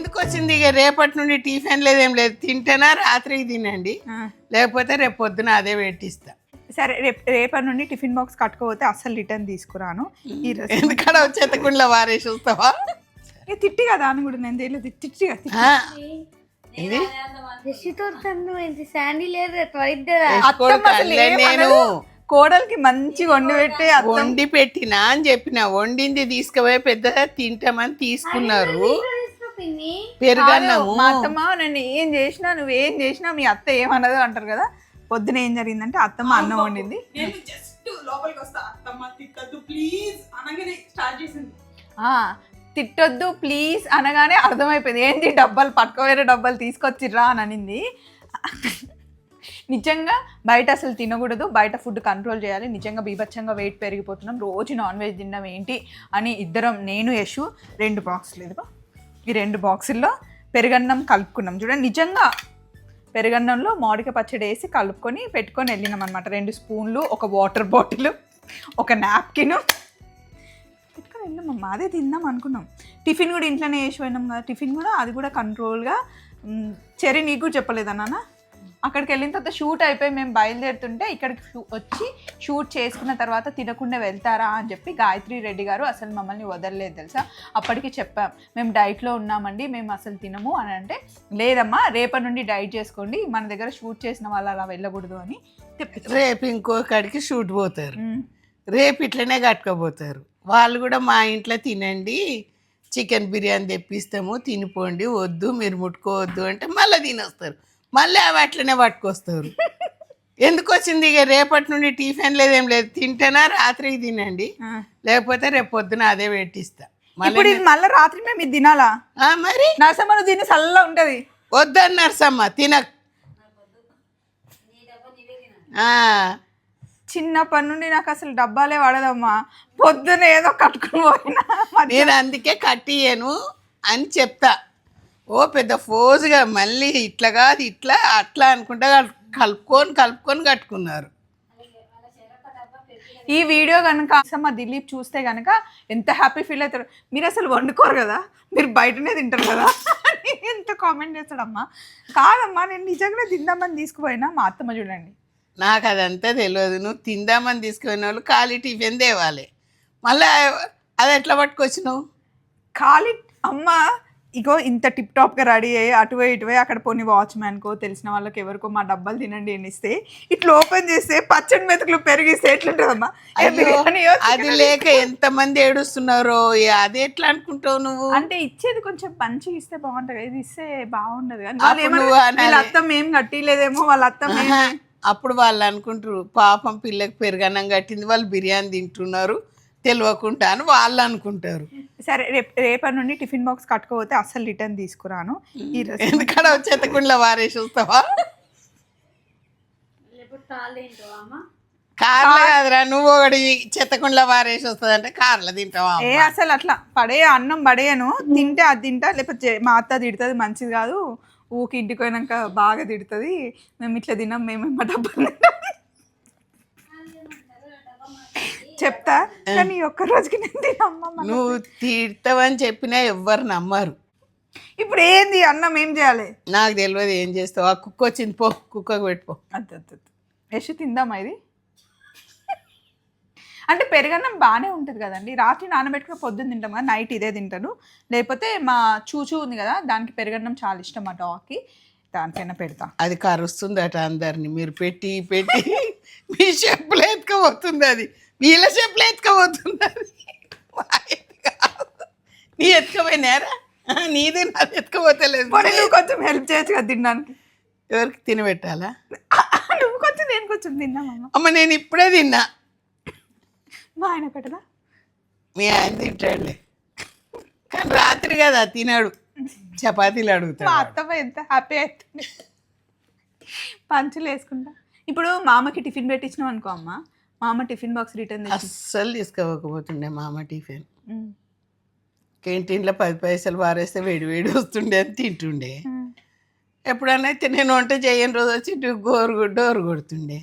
ఎందుకు వచ్చింది? ఇక రేపటి నుండి టిఫిన్ లేదేం లేదు. తింటేనా? రాత్రికి తినండి. లేకపోతే రేపు పొద్దున అదే పెట్టిస్తా. సరే రేపు రేపటి నుండి టిఫిన్ బాక్స్ కట్టుకోపోతే అస్సలు రిటర్న్ తీసుకురాను. ఈ ఎందుకడ చెత్తకుండా వారేసి వస్తావా? ఏ, తిట్టి కదా అని కూడా నేను తెలియదు. తిట్టి ఇది. నేను కోడలికి మంచిగా వండి పెట్టి వండి పెట్టినా అని చెప్పిన. వండింది తీసుకుపోయి పెద్దగా తింటామని తీసుకున్నారు. పిన్ని. పెరుగన్నము. మా అత్తమ్మ నన్ను ఏం చేసినా నువ్వు ఏం చేసినా మీ అత్త ఏమన్నదో అంటారు కదా పొద్దున ఏం జరిగిందంటే అత్తమ్మ అన్నం వండింది. నేను జస్ట్ లోపలికి వస్తా అత్తమ్మ తిట్టద్దు ప్లీజ్ అనగానే స్టార్ట్ చేసింది. ఆ, తిట్టొద్దు ప్లీజ్ అనగానే అర్థమైపోయింది. ఏంటి డబ్బాలు పట్టుకోవేరే డబ్బాలు తీసుకొచ్చిర్రా అని అనింది. నిజంగా బయట అసలు తినకూడదు బయట ఫుడ్ కంట్రోల్ చేయాలి. నిజంగా బీభత్సంగా వెయిట్ పెరిగిపోతున్నాం. రోజు నాన్ వెజ్ తినడం ఏంటి అని ఇద్దరం నేను యశు రెండు బాక్సులు ఇదిగో ఈ రెండు బాక్సుల్లో పెరుగన్నం కలుపుకున్నాం. చూడండి నిజంగా పెరుగన్నంలో మామిడికాయ పచ్చడి వేసి కలుపుకొని పెట్టుకొని వెళ్ళినాం అనమాట రెండు స్పూన్లు ఒక వాటర్ బాటిల్ ఒక నాప్కిన్. పెట్టుకొని వెళ్ళామమ్మా అదే తిందాం అనుకున్నాం. టిఫిన్ కూడా ఇంట్లోనే వేసి పోయినాం కదా టిఫిన్ కూడా అది కూడా కంట్రోల్గా చెరీ నీకు చెప్పలేదన్నానా చెప్పలేదా నాన్న అక్కడికి వెళ్ళిన తర్వాత షూట్ అయిపోయి మేము బయలుదేరుతుంటే ఇక్కడికి వచ్చి షూట్ చేసుకున్న తర్వాత తినకుండా వెళ్తారా అని చెప్పి గాయత్రి రెడ్డి గారు అసలు మమ్మల్ని వదలలేదు తెలుసా? అప్పటికి చెప్పాం మేము డైట్లో ఉన్నామండి మేము అసలు తినము అని అంటే లేదమ్మా రేపటి నుండి డైట్ చేసుకోండి మన దగ్గర షూట్ చేసిన వాళ్ళు అలా వెళ్ళకూడదు అని రేపు ఇంకో కాడికి షూట్ పోతారు. రేపు ఇట్లనే కట్టుకోపోతారు వాళ్ళు కూడా మా ఇంట్లో తినండి చికెన్ బిర్యానీ తెప్పిస్తాము తినిపోండి వద్దు మీరు ముట్టుకోవద్దు అంటే మళ్ళీ తినొస్తారు. మళ్ళీ అవి అట్లనే పట్టుకొస్తారు. ఎందుకు వచ్చింది? ఇక రేపటి నుండి టిఫిన్ లేదేం లేదు. తింటేనా? రాత్రికి తినండి. లేకపోతే రేపు పొద్దున అదే పెట్టిస్తా. ఇప్పుడు మళ్ళీ ఇది మళ్ళీ రాత్రి మేము ఇది తినాలా? మరి? నరసమ్మ నువ్వు తిని చల్లగా ఉంటుంది. వద్దన్నారు సమ్మ తినక్ ఆ, చిన్నప్పటి నుండి నాకు అసలు డబ్బాలే పడదమ్మా పొద్దున ఏదో కట్టుకుని పోయినా నేను అందుకే కట్టియను అని చెప్తా. ఓ పెద్ద ఫోజుగా మళ్ళీ ఇట్లా కాదు ఇట్లా అట్లా అనుకుంటా కల్- కలుపుకొని కలుపుకొని కట్టుకున్నారు. ఈ వీడియో కనుక మా దిలీప్ చూస్తే కనుక ఎంత హ్యాపీ ఫీల్ అవుతారు. మీరు అసలు వండుకోరు కదా? మీరు బయటనే తింటారు కదా? అని ఎంత కామెంట్ చేస్తాడమ్మా? కాదమ్మా నేను నిజంగానే తిందామని తీసుకుపోయినా మా అత్తమ్మ చూడండి. నాకు అదంతా తెలియదు. నువ్వు తిందామని తీసుకునే వాళ్ళు ఖాళీ టిఫిన్ తేవాలి. మళ్ళీ అది ఎట్లా పట్టుకొచ్చినావు? ఖాళీ అమ్మ ఇగో ఇంత టిప్ టాప్గా రెడీ అయ్యి అటువై ఇటువై అక్కడ పోనీ వాచ్మ్యాన్కో తెలిసిన వాళ్ళకి ఎవరికో మా డబ్బాలు తినండి అని ఇస్తే ఇట్లా ఓపెన్ చేస్తే పచ్చడి మెతుకులు పెరిగిస్తే ఎట్లుంటుందమ్మా? అది లేక ఎంతమంది ఏడుస్తున్నారో అది ఎట్లా అనుకుంటావు నువ్వు? అంటే ఇచ్చేది కొంచెం మంచిగా ఇస్తే బాగుంటుంది ఇది ఇస్తే బాగుండదు కానీ వాళ్ళు అత్తం ఏం కట్టిలేదేమో వాళ్ళ అత్తం అప్పుడు వాళ్ళు అనుకుంటారు పాపం పిల్లకి పెరుగన్నం కట్టింది వాళ్ళు బిర్యానీ తింటున్నారు తెలియకుండా అని వాళ్ళు అనుకుంటారు. సరే రేపు రేపటి నుండి టిఫిన్ బాక్స్ కట్టుకోపోతే అస్సలు రిటర్న్ తీసుకురాను. ఈ రోజు ఎందుకడ చెత్తకుండా వారేసి వస్తావా కార్లో కాదురా నువ్వు ఒకటి చెత్తకుండా వారేసి వస్తుంది అంటే కార్లో తింటావా ఏ అసలు అట్లా పడే అన్నం పడేయను. తింటే అది తింటా లేకపోతే మా అత్త తిడుతుంది మంచిది కాదు. ఊకి ఇంటికి పోయినాక బాగా తిడుతుంది. మేము ఇట్లా తిన్నాం మేము మా డబ్బులు తిన్నాం. చెప్తా కానీ ఒక్క రోజుకి నేను తినమ్మా నువ్వు తిడతావని చెప్పినా ఎవ్వరు నమ్మరు. ఇప్పుడు ఏంది అన్నం ఏం చేయాలి? నాకు తెలియదు ఏం చేస్తావు. ఆ కుక్క వచ్చింది పో కుక్కకు పెట్టుకో. యశ్ తిందామా ఇది? అంటే పెరుగన్నం బాగానే ఉంటుంది కదండి. రాత్రి నానబెట్టుకుని పొద్దున్న తింటాం కదా నైట్ ఇదే తింటాను. లేకపోతే మా చూచూ ఉంది కదా దానికి పెరుగన్నం చాలా ఇష్టం మా డాగ్కి. దానికైనా పెడతా. అది కరుస్తుందట అందరిని. మీరు పెట్టి పెట్టి మీ చెప్పులు ఎత్తుకపోతుంది అది. వీళ్ళ చెప్పులు ఎత్తుకపోతుంది అది మా ఎత్తు కాదు. నీ ఎత్తుకపోయినారా నీది నాది ఎత్తుకపోతలేదు నువ్వు కొంచెం హెల్ప్ చేయొచ్చు కదా తినడానికి. ఎవరికి తినబెట్టాలా? నువ్వు కొంచెం నేను కొంచెం తిన్నామమ్మ అమ్మ నేను ఇప్పుడే తిన్నా. మా ఆయన పెట్టదా? మీ ఆయన తింటాడులే. కానీ రాత్రి కదా తినాడు. చపాతీలు మా అడుగుతాడు అత్తమ్మ ఎంత హ్యాపీ అవుతుంది పంచులు వేసుకుంటా. ఇప్పుడు మా అమ్మకి టిఫిన్ పెట్టించినాం అనుకో అమ్మ. మా అమ్మ టిఫిన్ బాక్స్ రిటర్న్ అస్సలు తీసుకోకపోతుండే మా అమ్మ టిఫిన్ క్యాంటీన్లో పది పైసలు వారేస్తే వేడి వేడి వస్తుండే అని తింటుండే. ఎప్పుడన్నా అయితే నేను వంట చేయని రోజు వచ్చి గోరు డోరు కొడుతుండే.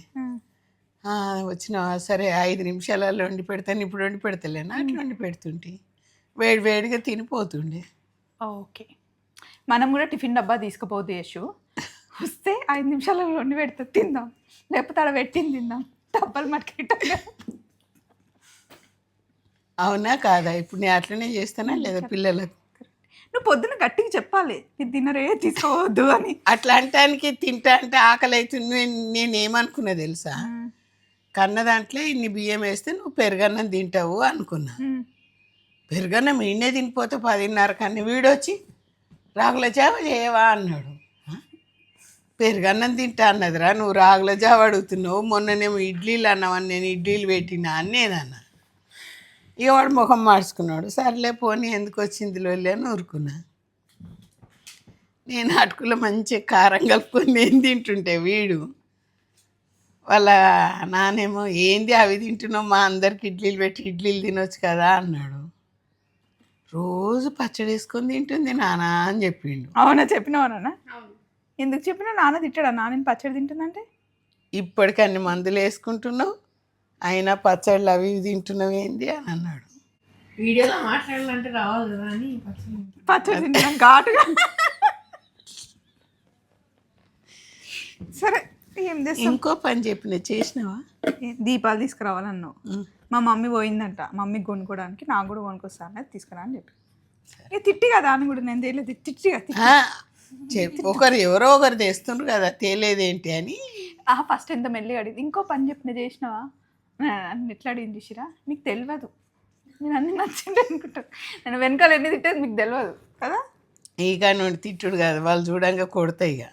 ఆ, వచ్చినావా సరే ఐదు నిమిషాలలో వండి పెడతాను ఇప్పుడు వండి పెడతలేనా? అట్లా వండి పెడుతుంటే వేడి వేడిగా తినిపోతుండే. ఓకే. మనం కూడా టిఫిన్ డబ్బా తీసుకుపోతే యశు వస్తే ఐదు నిమిషాలలో వండి పెడితే తిందాం. లేకపోతే అక్కడ పెట్టింది తిందాం. డబ్బాలు మట్టుకెట్టాలి అవునా కాదా? ఇప్పుడు నేను అట్లనే చేస్తానా లేదా పిల్లలకు? నువ్వు పొద్దున గట్టిగా చెప్పాలి. ఇది తినరే తీసుకోవద్దు అని. అట్లా అంటానికి తింటా అంటే ఆకలి అవుతుంది నేను- నేను ఏమనుకున్నా తెలుసా? కన్న దాంట్లో ఇన్ని బియ్యం వేస్తే నువ్వు పెరుగన్నం తింటావు అనుకున్నా. పెరుగన్నం ఈయనే తినిపోతే పదిన్నర కన్నా వీడొచ్చి రాగుల జావ చేయవా అన్నాడు? పెరుగన్నం తింటా అన్నదిరా. నువ్వు రాగుల జావ అడుగుతున్నావు. మొన్ననేమో ఇడ్లీలు అన్నావని నేను ఇడ్లీలు పెట్టినా అని నేను అన్నా ఇక వాడు ముఖం మార్చుకున్నాడు. సర్లే పోనీ ఎందుకు వచ్చింది లోలే అని ఊరుకున్నా. నేను అటుకులో మంచిగా కారం కలుపుకొని నేను తింటుంటే వీడు వాళ్ళ నానేమో ఏంది అవి తింటున్నావు? మా అందరికి ఇడ్లీలు పెట్టి ఇడ్లీలు తినొచ్చు కదా అన్నాడు. రోజు పచ్చడి వేసుకొని తింటుంది నానా అని చెప్పిండు. అవునా? చెప్పినావా నాన్న? ఎందుకు చెప్పినా నాన్న తిట్టాడా? నాన్న పచ్చడి తింటుందంటే? ఇప్పటికి అన్ని మందులు వేసుకుంటున్నావు. అయినా పచ్చళ్ళు అవి ఇవి తింటున్నావు ఏంది అని అన్నాడు. వీడియోలో మాట్లాడాలంటే రావాలి కదా అని పచ్చడి తింటున్నాం. ఘాటుగా. సరే ఏం చేస్తాం? ఇంకో పని చెప్పిన చేసినావా? దీపాలు తీసుకురావాలన్నావు. మా మమ్మీ పోయిందంట. మమ్మీ కొనుక్కోవడానికి నాకు కూడా కొనుక్కొస్తాను తీసుకురా అని చెప్పి. ఇక తిట్టి కదా అని కూడా నేను తెలియదు. తిట్టిగా ఆ, చెప్ ఒకరు ఎవరో ఒకరు తెస్తుండ్రు కదా తేలేదేంటి అని. ఆ ఫస్ట్ ఎంత మెల్లిగా అడిగింది. ఇంకో పని చెప్పిన చేసినావా? నన్ను ఎట్లా అడిగింది చూసిరా? మీకు తెలియదు నేను అన్ని నచ్చింది అనుకుంటాను నేను వెనకాల ఎన్ని తిట్టేది మీకు తెలియదు కదా? ఇక నుండి తిట్టుడు కాదు వాళ్ళు చూడంగా కొడతాయి ఇక.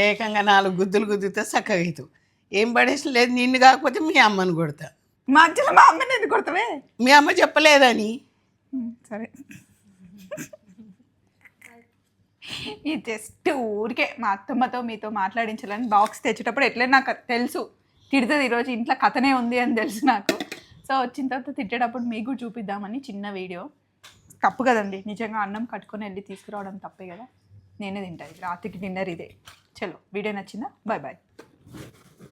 ఏకంగా నాలుగు గుద్దులు గుద్దుతా చక్కగా అవుతావు ఏం పడేసి లేదు నిన్ను కాకపోతే మీ అమ్మని కొడతా. మధ్యలో మా అమ్మని ఎందుకు కొడతావే? మీ అమ్మ చెప్పలేదని. సరే. ఈ జస్ట్ ఊరికే మా అత్తమ్మతో మీతో మాట్లాడించాలని బాక్స్ తెచ్చేటప్పుడు ఎట్లే నాకు తెలుసు. తిడుతుంది ఈరోజు ఇంట్లో కథనే ఉంది అని తెలుసు నాకు. సో వచ్చిన తర్వాత తిట్టేటప్పుడు మీకు చూపిద్దామని చిన్న వీడియో. తప్పు కదండి. నిజంగా అన్నం కట్టుకొని వెళ్ళి తీసుకురావడం తప్పే కదా. నేనే తింటాను రాత్రికి డిన్నర్ ఇదే. చలో వీడియో నచ్చిందా? Bye bye